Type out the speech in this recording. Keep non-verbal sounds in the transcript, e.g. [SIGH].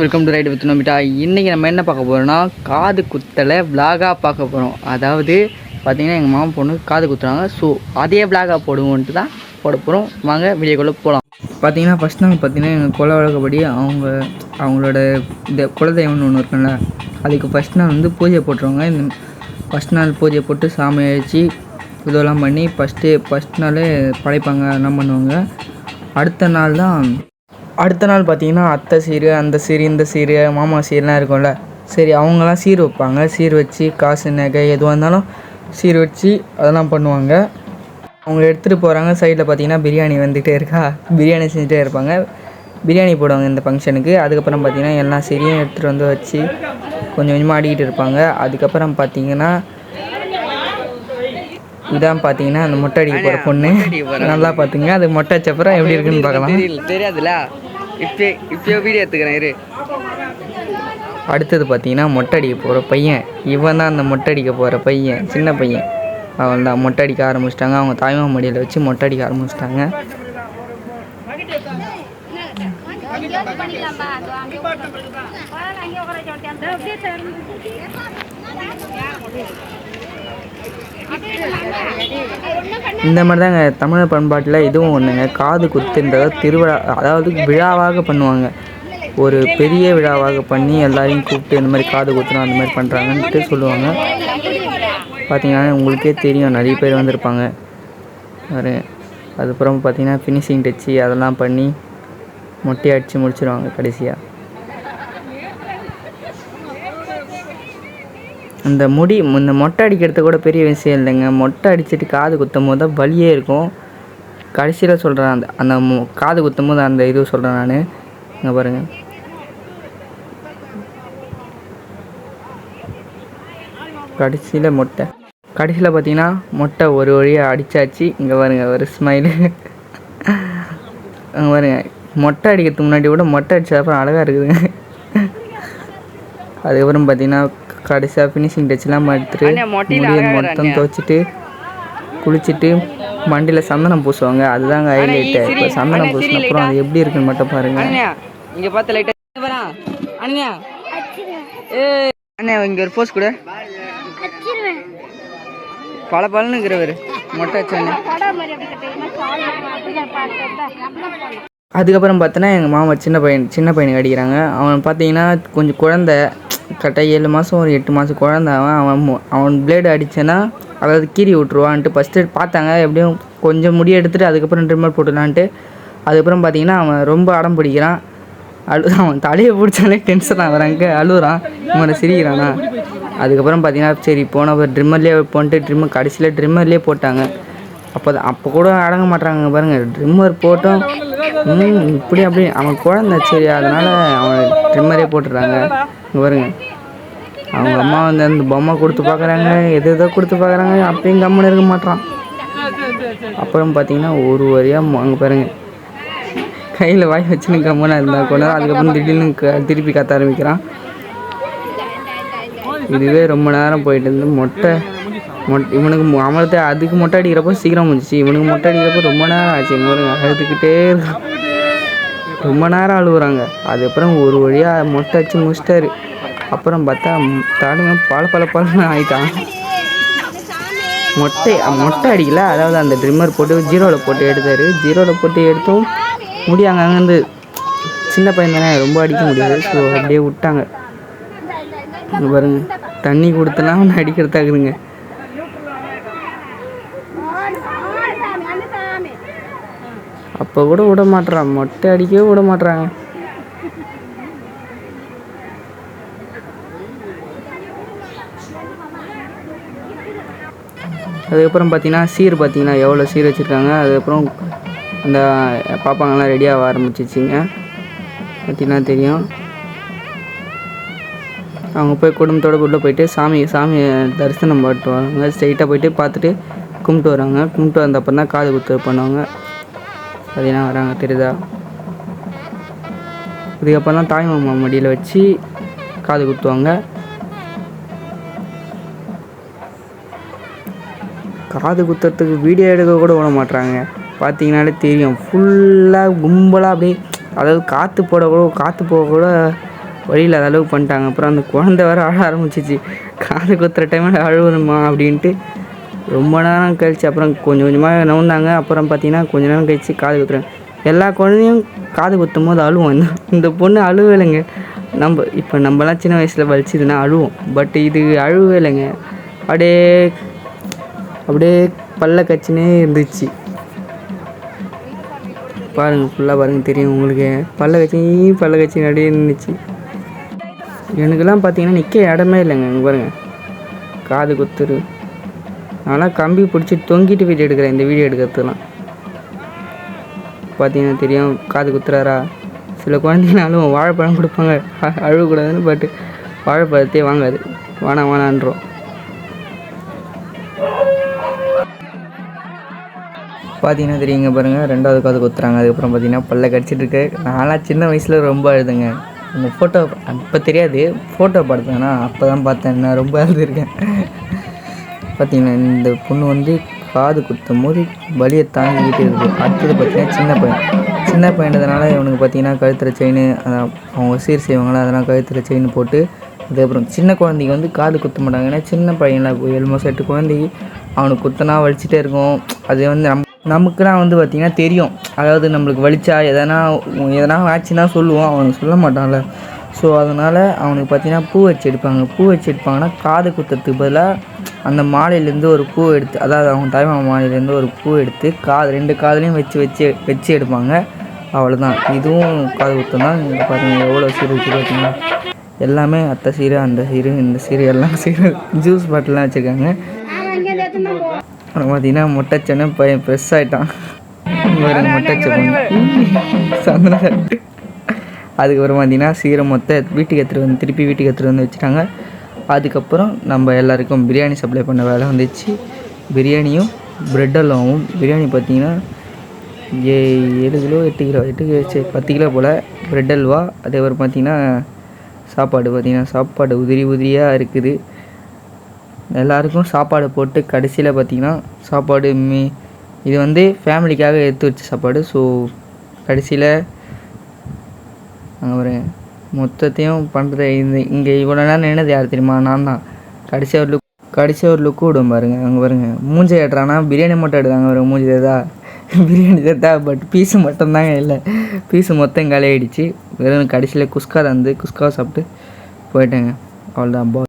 Welcome to ride with நம்பிட்டா இன்றைக்கி நம்ம என்ன பார்க்க போகிறோம்னா காது குத்தலை விலாகாக பார்க்க போகிறோம் அதாவது பார்த்திங்கன்னா எங்கள் மாமா பொண்ணு காது குத்துறாங்க. ஸோ அதே விலாகாக போடுவோன்ட்டு தான் போட போகிறோம் வாங்க வீடியோக்குள்ளே போகலாம் பார்த்தீங்கன்னா ஃபஸ்ட் நாள் பார்த்தீங்கன்னா எங்கள் குல வழக்கப்படி அவங்க அவங்களோட இந்த குலதெய்வம்னு ஒன்று இருக்குல்ல அதுக்கு ஃபஸ்ட் நாள் வந்து பூஜை போட்டுருவாங்க. இந்த ஃபஸ்ட் நாள் பூஜை போட்டு சாமி அழிச்சு இதெல்லாம் பண்ணி ஃபஸ்ட்டு ஃபஸ்ட் நாளே படைப்பாங்க அதெல்லாம் பண்ணுவாங்க. அடுத்த நாள் தான் அடுத்த நாள் பார்த்தீங்கன்னா அத்தை சீர் அந்த சீர் இந்த சீர் மாமா சீர்லாம் இருக்கும்ல. சரி அவங்களாம் சீர் வைப்பாங்க. சீர் வச்சு காசு நகை எதுவாக இருந்தாலும் சீர் வச்சு அதெல்லாம் பண்ணுவாங்க. அவங்க எடுத்துகிட்டு போகிறாங்க சைடில் பார்த்தீங்கன்னா பிரியாணி வந்துகிட்டே இருக்கா? பிரியாணி செஞ்சுட்டே இருப்பாங்க. பிரியாணி போடுவாங்க இந்த ஃபங்க்ஷனுக்கு. அதுக்கப்புறம் பார்த்தீங்கன்னா எல்லா சீரையும் எடுத்துகிட்டு வந்து வச்சு கொஞ்சம் கொஞ்சமாக ஆடிக்கிட்டு இருப்பாங்க. அதுக்கப்புறம் பார்த்தீங்கன்னா இதான் பார்த்தீங்கன்னா அந்த மொட்டை அடிக்க போகிற பொண்ணு. நல்லா பார்த்துங்க. அது மொட்டை அச்சப்புறம் எப்படி இருக்குன்னு பார்க்கலாம். தெரியாதுல்ல? இப்போ இப்போ வீடியோ எடுத்துக்கிறேன் இரு. அடுத்தது பார்த்தீங்கன்னா மொட்டை அடிக்க போகிற பையன். இவன் தான் அந்த மொட்டை அடிக்க போகிற பையன் சின்ன பையன். அவன் தான் மொட்டை அடிக்க ஆரம்பிச்சிட்டாங்க. அவங்க தாய்மாமன் மடியில் வச்சு மொட்டை அடிக்க ஆரம்பிச்சிட்டாங்க இந்த மாதிரி தாங்க தமிழ் பண்பாட்டில் இதுவும் ஒன்றுங்க காது குத்துன்றத திருவிழா அதாவது விழாவாக பண்ணுவாங்க. ஒரு பெரிய விழாவாக பண்ணி எல்லாரையும் கூப்பிட்டு இந்த மாதிரி காது குத்துறோம் அந்த மாதிரி பண்ணுறாங்கன்ட்டு சொல்லுவாங்க. பார்த்தீங்கன்னா உங்களுக்கே தெரியும் நிறைய பேர் வந்திருப்பாங்க. ஒரு அதுக்கப்புறம் பார்த்தீங்கன்னா ஃபினிஷிங் டச்சு அதெல்லாம் பண்ணி மொட்டையை அடித்து முடிச்சிருவாங்க கடைசியாக அந்த முடி இந்த மொட்டை அடிக்கிறது கூட பெரிய விஷயம் இல்லைங்க. மொட்டை அடிச்சுட்டு காது குத்தும் போது தான் வலியே இருக்கும். கடைசியில் சொல்கிறேன் அந்த அந்த காது குத்தும் போது அந்த இது சொல்கிறேன் நான். இங்கே பாருங்கள் கடைசியில் மொட்டை. கடைசியில் பார்த்தீங்கன்னா மொட்டை ஒரு வழியாக அடிச்சாச்சு. இங்கே பாருங்க ஒரு ஸ்மைலு அங்கே பாருங்க. மொட்டை அடிக்கிறதுக்கு முன்னாடி கூட மொட்டை அடிச்ச அழகாக இருக்குதுங்க அதுக்கப்புறம் பார்த்தீங்கன்னா கடைசியாக ஃபினிஷிங் டச்லாம் எடுத்துட்டு முடியை மொத்தம். துவைச்சிட்டு குளிச்சுட்டு மண்டியில் சந்தனம் பூசுவாங்க. அதுதாங்க ஹைலைட்டு இப்போ சந்தனம் பூசின அப்புறம் அது எப்படி இருக்குன்னு மட்டும் பாருங்க. அண்ணா இங்க பார்த்து லைட்டா வரா? அண்ணா. ஏ அண்ணா இங்க ஒரு போஸ் கொடு. பல பலனுங்கிறவர் மொட்டை வச்சானே அதுக்கப்புறம் பார்த்தோன்னா எங்கள் மாமா சின்ன பையன் சின்ன பையனுக்கு அடிக்கிறாங்க. அவன் பார்த்தீங்கன்னா கொஞ்சம் குழந்த. கரெக்டாக ஏழு மாதம் ஒரு எட்டு மாதம் குழந்த அவன் அவன் அவன் பிளேடு அடிச்சேன்னா அதாவது கீறி விட்ருவான்ட்டு ஃபஸ்ட்டு பார்த்தாங்க எப்படியும் கொஞ்சம் முடி எடுத்துகிட்டு அதுக்கப்புறம் ட்ரிம்மர் போட்டுடலான்ட்டு. அதுக்கப்புறம் பார்த்தீங்கன்னா அவன் ரொம்ப அடம் பிடிக்கிறான். அழு [LAUGHS] அவன் தலையை பிடிச்சாலே டென்ஷன் ஆகிறாங்க அழுகுறான் இவனை சிரிக்கிறானா? அதுக்கப்புறம் பார்த்தீங்கன்னா சரி போன ட்ரிம்மர்லேயே போன்ட்டு ட்ரிம்மர் கடைசியில் ட்ரிம்மர்லேயே போட்டாங்க. அப்போ அப்போ கூட அடங்க மாட்றாங்க பாருங்கள் ட்ரிம்மர் போட்டோம். இப்படி அப்படி. அவன் குழந்தை சரி அதனால் அவன் ட்ரிம்மரே போட்டுடுறாங்க. இங்கே பாருங்க. அவங்க அம்மா வந்து அந்த பொம்மை கொடுத்து பார்க்குறாங்க எது எதோ கொடுத்து பார்க்குறாங்க அப்பயும் கம்முன்னு இருக்க மாட்றான். அப்புறம் பார்த்தீங்கன்னா ஒரு வரியாக அங்கே பாருங்க. கையில் வாய் வச்சுன்னு கம்முன்னு இருந்தால் கூட அதுக்கப்புறம் திடீர்னு க- திருப்பி கத்த ஆரம்பிக்கிறான். இதுவே ரொம்ப நேரம் போயிட்டு இருந்து மொட்டை மொட் இவனுக்கு அமலத்தை அதுக்கு மொட்டை அடிக்கிறப்போ சீக்கிரம் முடிஞ்சிச்சு இவனுக்கு மொட்டை அடிக்கிறப்போ ரொம்ப நேரம் ஆச்சு. இவனுக்கு பாருங்க அழுதுகிட்டே இருக்கான். ரொம்ப நேரம் அழுகுறாங்க அதுக்கப்புறம் ஒரு வழியாக மொட்டை அடிச்சு முடிச்சிட்டாரு. அப்புறம் பார்த்தா தாடுங்க பல பல பழம் ஆகிட்டான் மொட்டை மொட்டை அடிக்கல. அதாவது அந்த ட்ரிம்மர் போட்டு ஜீரோவில் போட்டு எடுத்தார். ஜீரோவில் போட்டு எடுத்தும் முடி அங்கங்கேருந்து சின்ன பையன் தானே ரொம்ப அடிக்க முடியாது. ஸோ அப்படியே விட்டாங்க. பாருங்க. தண்ணி கொடுத்தலாம் அவனை அடிக்கிறதாக்குதுங்க அப்போ கூட விட மாட்றான் மொட்டை அடிக்கவே விட மாட்டுறாங்க அதுக்கப்புறம் பார்த்தீங்கன்னா சீர் பார்த்தீங்கன்னா எவ்வளோ சீர் வச்சுருக்காங்க? அதுக்கப்புறம் அந்த பாப்பாங்கெல்லாம் ரெடியாக ஆரம்பிச்சிச்சிங்க. பார்த்தீங்கன்னா தெரியும். அவங்க போய் குடும்பத்தோட உள்ளே போயிட்டு சாமி சாமியை தரிசனம் பாட்டு வராங்க ஸ்ட்ரைட்டாக போயிட்டு பார்த்துட்டு கும்பிட்டு வராங்க. கும்பிட்டு வந்தப்பறம் தான் காது குத்து பண்ணுவாங்க. பார்த்தீங்கன்னா வராங்க தெரியுதா? இதுக்கப்புறம் தான் தாய் மாமா மடியில் வச்சு காது குத்துவாங்க. காது குத்துறதுக்கு வீடியோ எடுக்க கூட விட மாட்டுறாங்க பார்த்தீங்கனாலே தெரியும். ஃபுல்லாக கும்பலாக அப்படியே அதாவது காற்று போட கூட காற்று போக கூட வழியில் இல்லாத அளவுக்கு பண்ணிட்டாங்க. அப்புறம் அந்த குழந்தை வேற அழ ஆரம்பிச்சிச்சு. காது குத்துற டைமில் அழுவணுமா அப்படின்ட்டு ரொம்ப நேரம் கழிச்சு அப்புறம் கொஞ்சம் கொஞ்சமாக நவுந்தாங்க. அப்புறம் பார்த்தீங்கன்னா கொஞ்ச நேரம் கழிச்சு காது குத்துறேன். எல்லா குழந்தையும் காது குத்தும் போது அழுவோம். இந்த இந்த பொண்ணு அழுவலைங்க. நம்ம இப்போ நம்மலாம் சின்ன வயசில் வலிச்சதுன்னா அழுவோம். பட் இது அழுவே இல்லைங்க அப்படியே அப்படியே பல்ல கச்சினே இருந்துச்சு. பாருங்கள் ஃபுல்லாக பாருங்கள் தெரியும் உங்களுக்கு. பல்ல கச்சி பல்ல கச்சி அப்படியே இருந்துச்சு. எனக்கெல்லாம் பார்த்தீங்கன்னா நிற்க இடமே இல்லைங்க. இங்கே காது குத்துரு ஆனால் கம்பி பிடிச்சி தொங்கிட்டு வீடியோ எடுக்கிறேன் இந்த வீடியோ எடுக்கிறதுலாம் பார்த்தீங்கன்னா தெரியும் காது குத்துறாரா? சில குழந்தைங்கனாலும் வாழைப்பழம் கொடுப்பாங்க. அழுகக்கூடாதுன்னு பட் வாழைப்பழத்தையே வாங்காது. வேணாம் வேணான்றோம். பார்த்தீங்கன்னா தெரியுங்க பாருங்கள் ரெண்டாவது காது குத்துறாங்க. அதுக்கப்புறம் பார்த்தீங்கன்னா பல்ல கடிச்சிட்டு இருக்கு நான்லாம் சின்ன வயசில் ரொம்ப அழுதுங்க. அந்த ஃபோட்டோ அப்போ தெரியாது ஃபோட்டோ பார்த்தேன்னா அப்போ தான் பார்த்தேன் நான் ரொம்ப அழுதுருக்கேன். பார்த்தீங்கன்னா இந்த பொண்ணு வந்து காது குத்தும் போது வலியை தாங்கிக்கிட்டு இருக்குது அடுத்தது பார்த்தீங்கன்னா சின்ன பையன். சின்ன பையன்றதுனால இவனுக்கு பார்த்தீங்கன்னா கழுத்தில் செயின் அதான் அவங்க சீர் செய்வாங்களா அதெல்லாம் கழுத்தில் செயின் போட்டு அதுக்கப்புறம் சின்ன குழந்தைங்க வந்து காது குத்த மாட்டாங்க. ஏன்னா சின்ன பையனில் ஏழு மாதம் எட்டு குழந்தைக்கு அவனுக்கு குத்தனா வலிச்சிட்டே இருக்கும். அது வந்து நம் நமக்குலாம் வந்து பார்த்திங்கன்னா தெரியும். அதாவது நம்மளுக்கு வலிச்சா எதனா எதனா ஆச்சுன்னா சொல்லுவோம். அவனுக்கு சொல்ல மாட்டான்ல. ஸோ அதனால் அவனுக்கு பார்த்தீங்கன்னா பூ வச்சு எடுப்பாங்க. பூ வச்சு எடுப்பாங்கன்னா காது குத்துறதுக்கு பதிலாக அந்த மாலையிலேருந்து ஒரு பூ எடுத்து அதாவது அவங்க தாய்மாமா மாலையிலேருந்து ஒரு பூ எடுத்து காது ரெண்டு காதுலையும் வச்சு வச்சு வச்சு எடுப்பாங்க. அவ்வளோதான் இதுவும் காது குத்தம் தான். இங்கே பார்த்தீங்கன்னா எவ்வளோ சீர் வச்சு பார்த்தீங்கன்னா எல்லாமே அத்தை சீரு அந்த சீரு இந்த சீரு எல்லாம் சீரு. ஜூஸ் பாட்டிலாம் வச்சுருக்காங்க. அப்புறம் பார்த்தீங்கன்னா மொட்டைச்சனை பையன் ஃப்ரெஷ் ஆகிட்டான் வேறு சந்தன அதுக்கப்புறம் பார்த்தீங்கன்னா சீரை மொத்த வீட்டுக்கு எடுத்துகிட்டு வந்து திருப்பி வீட்டுக்கு எடுத்துகிட்டு வந்து வச்சுட்டாங்க. அதுக்கப்புறம் நம்ம எல்லாருக்கும் பிரியாணி சப்ளை பண்ண வேலை வந்துச்சு. பிரியாணியும் பிரெட் அல்வாவும் பிரியாணி பார்த்தீங்கன்னா ஏ ஏழு கிலோ எட்டு கிலோ எட்டு கிலோ சரி பத்து கிலோ போல். பிரெட் அல்வா. அதேபோல் பார்த்திங்கன்னா சாப்பாடு பார்த்திங்கன்னா சாப்பாடு உதிரி உதிரியாக இருக்குது. எல்லாருக்கும் சாப்பாடு போட்டு கடைசியில் பார்த்தீங்கன்னா சாப்பாடு மீ இது வந்து ஃபேமிலிக்காக எடுத்து வச்ச சாப்பாடு. ஸோ கடைசியில் அங்கே வரேன் மொத்தத்தையும் பண்ணுறது இந்த இங்கே இவ்வளோ நேரம் நின்னது யார் தெரியுமா? நான் தான். கடைசியாக ஒரு லுக் கடைசியாக ஒரு லுக்கு விடும் பாருங்க. அங்கே பாருங்க. மூஞ்சி ஏட்டுறானா பிரியாணி மட்டும் எடுத்தாங்க வரும் மூஞ்சி தேதா [LAUGHS] பிரியாணி தேதா பட் பீஸு மட்டும்தாங்க இல்லை. பீஸு மொத்தம் காலி வெறும் கடைசியில் குஸ்கா தந்து குஸ்கா சாப்பிட்டு போயிட்டேங்க. அவ்வளோதான் பா